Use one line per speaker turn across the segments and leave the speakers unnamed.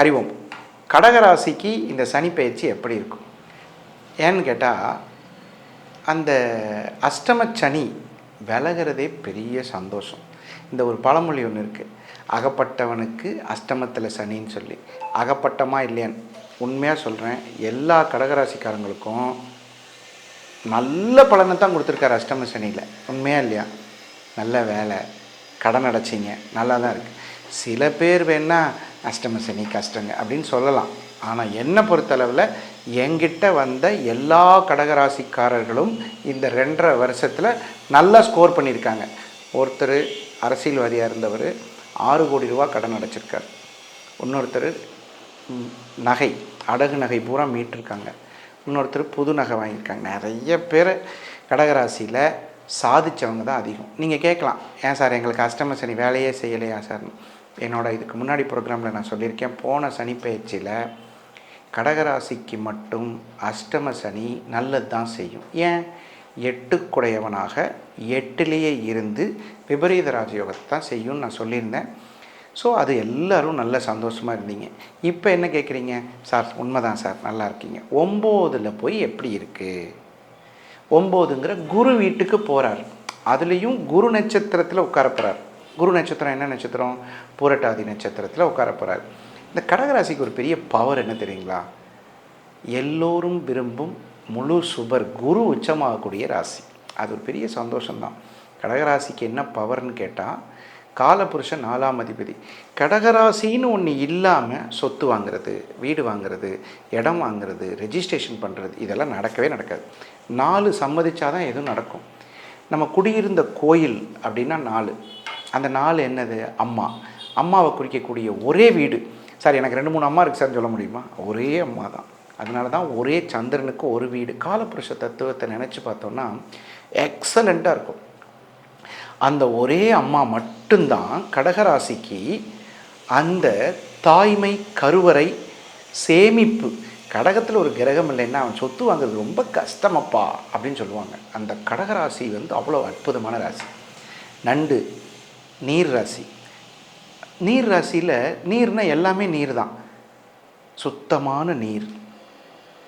அறிவோம். கடகராசிக்கு இந்த சனி பயிற்சி எப்படி இருக்கும்? ஏன்னு கேட்டால் அந்த அஷ்டம சனி விலகிறதே பெரிய சந்தோஷம். இந்த ஒரு பழமொழி ஒன்று இருக்குது அகப்பட்டவனுக்கு அஷ்டமத்தில் சனின்னு சொல்லி. அகப்பட்டமா இல்லையான்னு. உண்மையாக சொல்கிறேன் எல்லா கடகராசிக்காரங்களுக்கும் நல்ல பலனை தான் கொடுத்துருக்காரு அஷ்டம சனியில். உண்மையாக இல்லையா? நல்ல வேலை கடன் அடைச்சிங்க நல்லா தான் இருக்குது சில பேர் வேணால் அஷ்டம சனி கஷ்டங்க அப்படின்னு சொல்லலாம். ஆனால் என்னை பொறுத்தளவில் என்கிட்ட வந்த எல்லா கடகராசிக்காரர்களும் இந்த ரெண்டரை வருஷத்தில் நல்லா ஸ்கோர் பண்ணியிருக்காங்க. ஒருத்தர் அரசியல்வாதியாக இருந்தவர் ஆறு கோடி ரூபா கடன் அடைச்சிருக்கார். இன்னொருத்தர் நகை அடகு நகை பூரா மீட்டிருக்காங்க. இன்னொருத்தர் புது நகை வாங்கியிருக்காங்க. நிறைய பேர் கடகராசியில் சாதித்தவங்க தான் அதிகம். நீங்கள் கேட்கலாம் ஏன் சார் எங்களுக்கு அஷ்டம சனி வேலையே செய்யலையா சார்னு என்னோடய இதுக்கு முன்னாடி ப்ரோக்ராமில் நான் சொல்லியிருக்கேன் போன சனி பயிற்சியில் கடகராசிக்கு மட்டும் அஷ்டம சனி நல்லது தான் செய்யும். ஏன்? எட்டுக்குடையவனாக எட்டிலேயே இருந்து விபரீத ராஜயோகத்தை தான் செய்யும்னு நான் சொல்லியிருந்தேன். ஸோ அது எல்லாரும் நல்ல சந்தோஷமாக இருந்தீங்க. இப்போ என்ன கேட்குறீங்க? சார் உண்மைதான் சார் நல்லா இருக்கீங்க. ஒம்போதில் போய் எப்படி இருக்குது ஒம்போதுங்கிற குரு வீட்டுக்கு போகிறார் அதுலேயும் குரு நட்சத்திரத்தில் உட்கார போகிறார் குரு நட்சத்திரம் என்ன நட்சத்திரம்? பூரட்டாதி நட்சத்திரத்தில் உட்கார போகிறார் இந்த கடகராசிக்கு ஒரு பெரிய பவர் என்ன தெரியுங்களா? எல்லோரும் விரும்பும் முழு சுபர் குரு உச்சமாகக்கூடிய ராசி. அது ஒரு பெரிய சந்தோஷம்தான். கடகராசிக்கு என்ன பவர்னு கேட்டால் காலபுருஷன் நாலாம் அதிபதி. கடகராசின்னு ஒன்று இல்லாமல் சொத்து வாங்குறது வீடு வாங்குறது இடம் வாங்குறது ரெஜிஸ்ட்ரேஷன் பண்ணுறது இதெல்லாம் நடக்கவே நடக்காது. நாலு சம்மதிச்சாதான் எதுவும் நடக்கும். நம்ம குடியிருந்த கோயில் அப்படின்னா நாலு. அந்த நாள் என்னது? அம்மா. அம்மாவை குறிக்கக்கூடிய ஒரே வீடு. சார் எனக்கு ரெண்டு மூணு அம்மா இருக்குது சார் சொல்ல முடியுமா? ஒரே அம்மா தான். அதனால தான் ஒரே சந்திரனுக்கு ஒரு வீடு. காலபுருஷ தத்துவத்தை நினச்சி பார்த்தோன்னா எக்ஸலண்ட்டாக இருக்கும். அந்த ஒரே அம்மா மட்டும்தான் கடகராசிக்கு அந்த தாய்மை கருவறை சேமிப்பு. கடகத்தில் ஒரு கிரகம் இல்லைன்னா அவன் சொத்து வாங்குறது ரொம்ப கஷ்டமப்பா அப்படின்னு சொல்லுவாங்க. அந்த கடகராசி வந்து அவ்வளோ அற்புதமான ராசி. நண்டு நீர் ராசி. நீர் ராசியில் நீர்னா எல்லாமே நீர் தான் சுத்தமான நீர்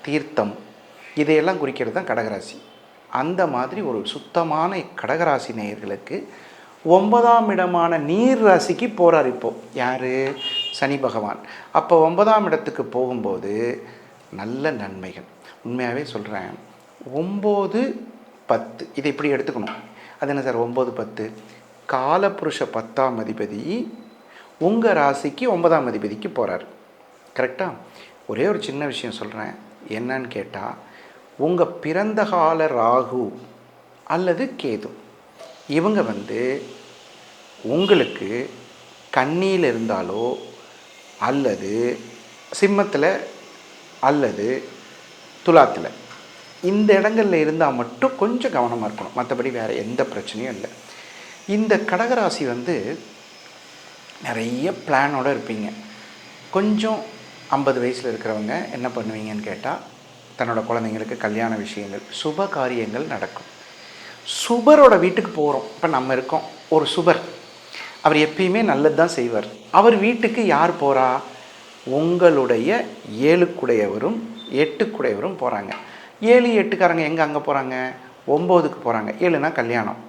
தீர்த்தம் இதையெல்லாம் குறிக்கிறது தான் கடகராசி. அந்த மாதிரி ஒரு சுத்தமான கடகராசி நேயர்களுக்கு ஒன்பதாம் இடமான நீர் ராசிக்கு போகிறார் இப்போது யார்? சனி பகவான். அப்போ ஒன்பதாம் இடத்துக்கு போகும்போது நல்ல நன்மைகள். உண்மையாகவே சொல்கிறேன் ஒம்பது பத்து. இதை இப்படி எடுத்துக்கணும். அது என்ன சார்? ஒம்பது பத்து. காலபுருஷ பத்தாம் அதிபதி உங்கள் ராசிக்கு ஒன்பதாம் அதிபதிக்கு போகிறார் கரெக்டாக ஒரே ஒரு சின்ன விஷயம் சொல்கிறேன் என்னன்னு கேட்டால் உங்கள் பிறந்த கால ராகு அல்லது கேது. இவங்க வந்து உங்களுக்கு கண்ணியில் இருந்தாலோ அல்லது சிம்மத்தில் அல்லது துலாத்தில். இந்த இடங்கள்ல இருந்தால் மட்டும் கொஞ்சம் கவனமாக இருக்கணும். மற்றபடி வேறு எந்த பிரச்சனையும் இல்லை. இந்த கடகராசி வந்து நிறைய பிளானோடு இருப்பீங்க. கொஞ்சம் ஐம்பது வயசில் இருக்கிறவங்க என்ன பண்ணுவீங்கன்னு கேட்டால் தன்னோட குழந்தைங்களுக்கு கல்யாண விஷயங்கள் சுப காரியங்கள் நடக்கும். சுபரோட வீட்டுக்கு போகிறோம் இப்போ நம்ம இருக்கோம். ஒரு சுபர். அவர் எப்பயுமே நல்லது தான் செய்வார். அவர் வீட்டுக்கு யார் போகிறா உங்களுடைய ஏழுக்குடையவரும் எட்டுக்குடையவரும் போகிறாங்க ஏழு எட்டுக்காரங்க எங்கே அங்கே போகிறாங்க ஒம்போதுக்கு போகிறாங்க ஏழுனா கல்யாணம்.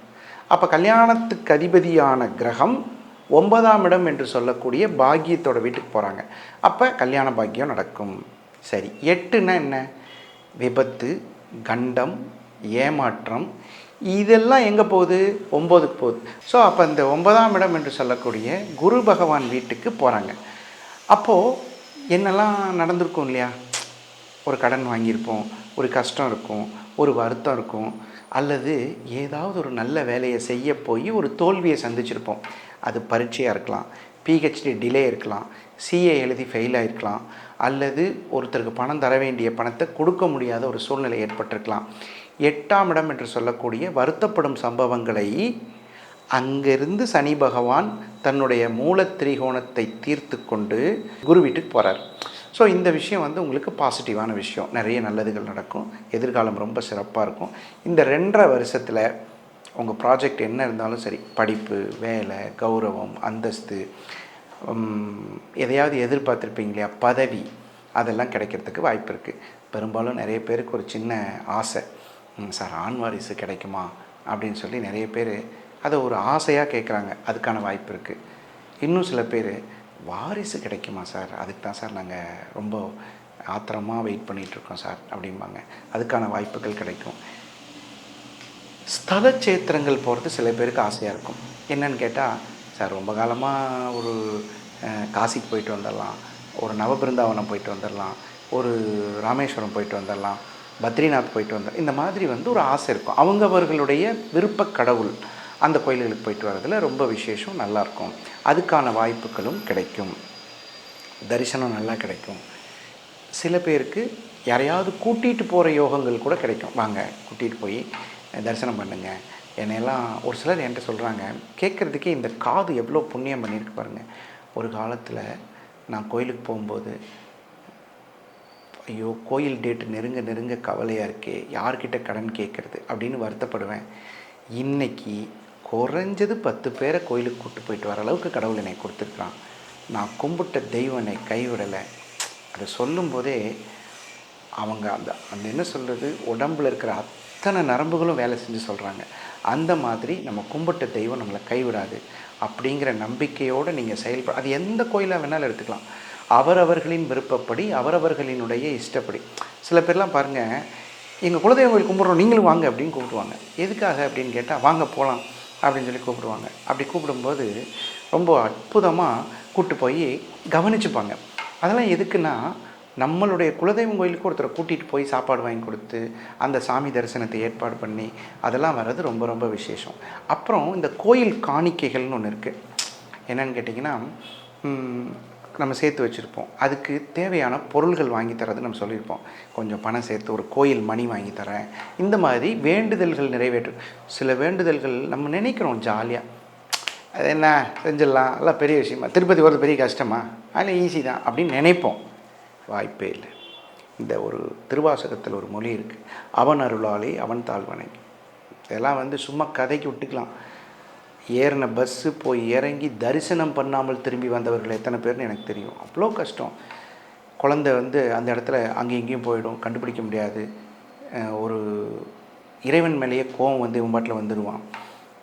அப்போ கல்யாணத்துக்கு அதிபதியான கிரகம் ஒன்பதாம் இடம் என்று சொல்லக்கூடிய பாக்கியத்தோட வீட்டுக்கு போகிறாங்க அப்போ கல்யாண பாக்கியம் நடக்கும். சரி எட்டுன்னா என்ன? விபத்து கண்டம் ஏமாற்றம் இதெல்லாம் எங்கே போகுது? ஒம்போதுக்கு போகுது. ஸோ அப்போ இந்த ஒன்பதாம் இடம் என்று சொல்லக்கூடிய குரு பகவான் வீட்டுக்கு போகிறாங்க அப்போது என்னெல்லாம் நடந்திருக்கும் இல்லையா? ஒரு கடன் வாங்கியிருப்போம் ஒரு கஷ்டம் இருக்கும் ஒரு வருத்தம் இருக்கும். அல்லது ஏதாவது ஒரு நல்ல வேலையை செய்ய போய் ஒரு தோல்வியை சந்திச்சிருப்போம். அது பரீட்சையாக இருக்கலாம் பிஹெச்டி டிலே இருக்கலாம் சிஏ எழுதி ஃபெயில் ஆகிருக்கலாம் அல்லது ஒருத்தருக்கு பணம் தர வேண்டிய பணத்தை கொடுக்க முடியாத ஒரு சூழ்நிலை ஏற்பட்டிருக்கலாம். எட்டாம் இடம் என்று சொல்லக்கூடிய வருத்தப்படும் சம்பவங்களை அங்கிருந்து சனி பகவான் தன்னுடைய மூல திரிகோணத்தை தீர்த்து கொண்டு குரு வீட்டுக்கு போகிறார் ஸோ இந்த விஷயம் வந்து உங்களுக்கு பாசிட்டிவான விஷயம். நிறைய நல்லதுகள் நடக்கும். எதிர்காலம் ரொம்ப சிறப்பாக இருக்கும். இந்த ரெண்டரை வருஷத்தில் உங்கள் ப்ராஜெக்ட் என்ன இருந்தாலும் சரி படிப்பு வேலை கௌரவம் அந்தஸ்து எதையாவது எதிர்பார்த்துருப்பீங்க இல்லையா? பதவி அதெல்லாம் கிடைக்கிறதுக்கு வாய்ப்பு இருக்குது பெரும்பாலும் நிறைய பேருக்கு ஒரு சின்ன ஆசை. சார் ஆண் வாரிசு கிடைக்குமா? அப்படின்னு சொல்லி நிறைய பேர் அதை ஒரு ஆசையாக கேட்குறாங்க அதுக்கான வாய்ப்பு இருக்குது இன்னும் சில பேர் வாரிசு கிடைக்குமா சார்? அதுக்கு தான் சார் நாங்கள் ரொம்ப ஆத்திரமாக வெயிட் பண்ணிகிட்ருக்கோம் சார் அப்படிம்பாங்க. அதுக்கான வாய்ப்புகள் கிடைக்கும். ஸ்தல சேத்திரங்கள் போகிறது சில பேருக்கு ஆசையாக இருக்கும். என்னன்னு கேட்டால் சார் ரொம்ப காலமாக ஒரு காசிக்கு போயிட்டு வந்துடலாம். ஒரு நவபிருந்தாவனம் போயிட்டு வந்துடலாம். ஒரு ராமேஸ்வரம் போயிட்டு வந்துடலாம். பத்ரிநாத் போயிட்டு வந்தோம் இந்த மாதிரி வந்து ஒரு ஆசை இருக்கும். அவங்கவர்களுடைய விருப்ப கடவுள் அந்த கோயில்களுக்கு போயிட்டு வரதில் ரொம்ப விசேஷம் நல்லாயிருக்கும். அதுக்கான வாய்ப்புகளும் கிடைக்கும். தரிசனம் நல்லா கிடைக்கும். சில பேருக்கு யாரையாவது கூட்டிகிட்டு போகிற யோகங்கள் கூட கிடைக்கும். வாங்க கூட்டிகிட்டு போய் தரிசனம் பண்ணுங்க. என்னையெல்லாம் ஒரு சிலர் என்கிட்ட சொல்கிறாங்க கேட்குறதுக்கே இந்த காது எவ்வளோ புண்ணியம் பண்ணியிருக்கு பாருங்கள் ஒரு காலத்தில் நான் கோயிலுக்கு போகும்போது ஐயோ கோயில் டேட்டு நெருங்க நெருங்க கவலையாக இருக்கே யார்கிட்ட கடன் கேட்குறது அப்படின்னு வருத்தப்படுவேன். இன்றைக்கி குறைஞ்சது பத்து பேரை கோயிலுக்கு கூட்டு போயிட்டு வர அளவுக்கு கடவுள் என்னை கொடுத்துருக்குறான். நான் கும்பிட்ட தெய்வனை கைவிடலை. அதை சொல்லும்போதே அவங்க அந்த அந்த என்ன சொல்கிறது உடம்புல இருக்கிற அத்தனை நரம்புகளும் வேலை செஞ்சு சொல்கிறாங்க அந்த மாதிரி நம்ம கும்பிட்ட தெய்வம் நம்மளை கைவிடாது அப்படிங்கிற நம்பிக்கையோடு நீங்கள் செயல்பட அது எந்த கோயிலாக வேணாலும் எடுத்துக்கலாம். அவரவர்களின் விருப்பப்படி அவரவர்களினுடைய இஷ்டப்படி. சில பேர்லாம் பாருங்கள் எங்கள் குலதெய்வம் கோயில் கும்பிட்றோம் நீங்களும் வாங்க அப்படின்னு கூப்பிடுவாங்க எதுக்காக அப்படின்னு கேட்டால் வாங்க போகலாம் அப்படின்னு சொல்லி கூப்பிடுவாங்க. அப்படி கூப்பிடும்போது ரொம்ப அற்புதமாக கூட்டு போய் கவனிச்சுப்பாங்க. அதெல்லாம் எதுக்குன்னா நம்மளுடைய குலதெய்வம் கோயிலுக்கு ஒருத்தரை கூட்டிகிட்டு போய் சாப்பாடு வாங்கி கொடுத்து அந்த சாமி தரிசனத்தை ஏற்பாடு பண்ணி அதெல்லாம் வர்றது ரொம்ப ரொம்ப விசேஷம். அப்புறம் இந்த கோயில் காணிக்கைகள்னு ஒன்று இருக்குது என்னன்னு கேட்டிங்கன்னா நம்ம சேர்த்து வச்சுருப்போம். அதுக்கு தேவையான பொருள்கள் வாங்கி தரது நம்ம சொல்லியிருப்போம். கொஞ்சம் பணம் சேர்த்து ஒரு கோயில் மணி வாங்கி தரேன். இந்த மாதிரி வேண்டுதல்கள் நிறைவேற்றும் சில வேண்டுதல்கள் நம்ம நினைக்கிறோம் ஜாலியாக அது என்ன? செஞ்சிடலாம் எல்லாம் பெரிய விஷயமா. திருப்பதி போகிறது பெரிய கஷ்டமா? அதில் ஈஸி தான் அப்படின்னு நினைப்போம். வாய்ப்பே இல்லை. இந்த ஒரு திருவாசகத்தில் ஒரு மொழி இருக்குது அவன் அருளாளி அவன் தாழ்வனை. இதெல்லாம் வந்து சும்மா கதைக்கு விட்டுக்கலாம். ஏறின பஸ்ஸு போய் இறங்கி தரிசனம் பண்ணாமல் திரும்பி வந்தவர்கள் எத்தனை பேர்னு எனக்கு தெரியும். அவ்வளோ கஷ்டம். குழந்தை வந்து அந்த இடத்துல அங்கேயும் இங்கேயும் போயிடும் கண்டுபிடிக்க முடியாது. ஒரு இறைவன் மேலேயே கோவம் வந்து இவன் பாட்டில் வந்துடுவான்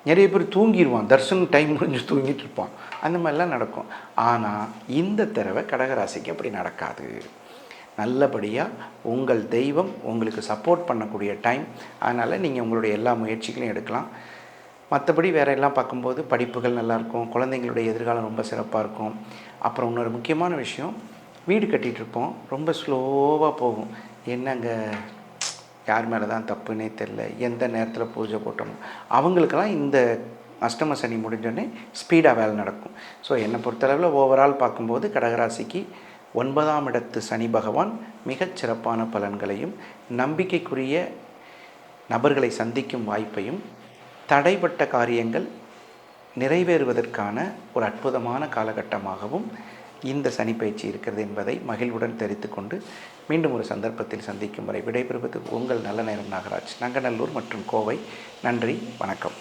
நிறைய பேர் தூங்கிடுவான் தர்சனம் டைம் முடிஞ்சு தூங்கிட்டு இருப்பான். அந்த மாதிரிலாம் நடக்கும். ஆனால் இந்த தடவை கடகராசிக்கு அப்படி நடக்காது. நல்லபடியாக உங்கள் தெய்வம் உங்களுக்கு சப்போர்ட் பண்ணக்கூடிய டைம் அதனால் நீங்கள் உங்களுடைய எல்லா முயற்சிகளையும் எடுக்கலாம். மற்றபடி வேற எல்லாம் பார்க்கும்போது படிப்புகள் நல்லாயிருக்கும். குழந்தைங்களுடைய எதிர்காலம் ரொம்ப சிறப்பாக இருக்கும். அப்புறம் இன்னொரு முக்கியமான விஷயம் வீடு கட்டிகிட்டு இருப்போம். ரொம்ப ஸ்லோவாக போகும். என்னங்க? யார் மேலே தான் தப்புன்னே தெரில எந்த நேரத்தில் பூஜை போட்டோமோ. அவங்களுக்கெல்லாம் இந்த அஷ்டம சனி முடிஞ்சோடனே ஸ்பீடாக வேலை நடக்கும். ஸோ என்னை பொறுத்தளவில் ஓவரால் பார்க்கும்போது கடகராசிக்கு ஒன்பதாம் இடத்து சனி பகவான் மிகச் சிறப்பான பலன்களையும் நம்பிக்கைக்குரிய நபர்களை சந்திக்கும் வாய்ப்பையும் தடைப்பட்ட காரியங்கள் நிறைவேறுவதற்கான ஒரு அற்புதமான காலகட்டமாகவும் இந்த சனிப்பயிற்சி இருக்கிறது என்பதை மகிழ்வுடன் தெரிவித்துக்கொண்டு மீண்டும் ஒரு சந்தர்ப்பத்தில் சந்திக்கும் வரை விடைபெறுவது உங்கள் நல்ல நேரம் நாகராஜ் நங்கநல்லூர் மற்றும் கோவை. நன்றி வணக்கம்.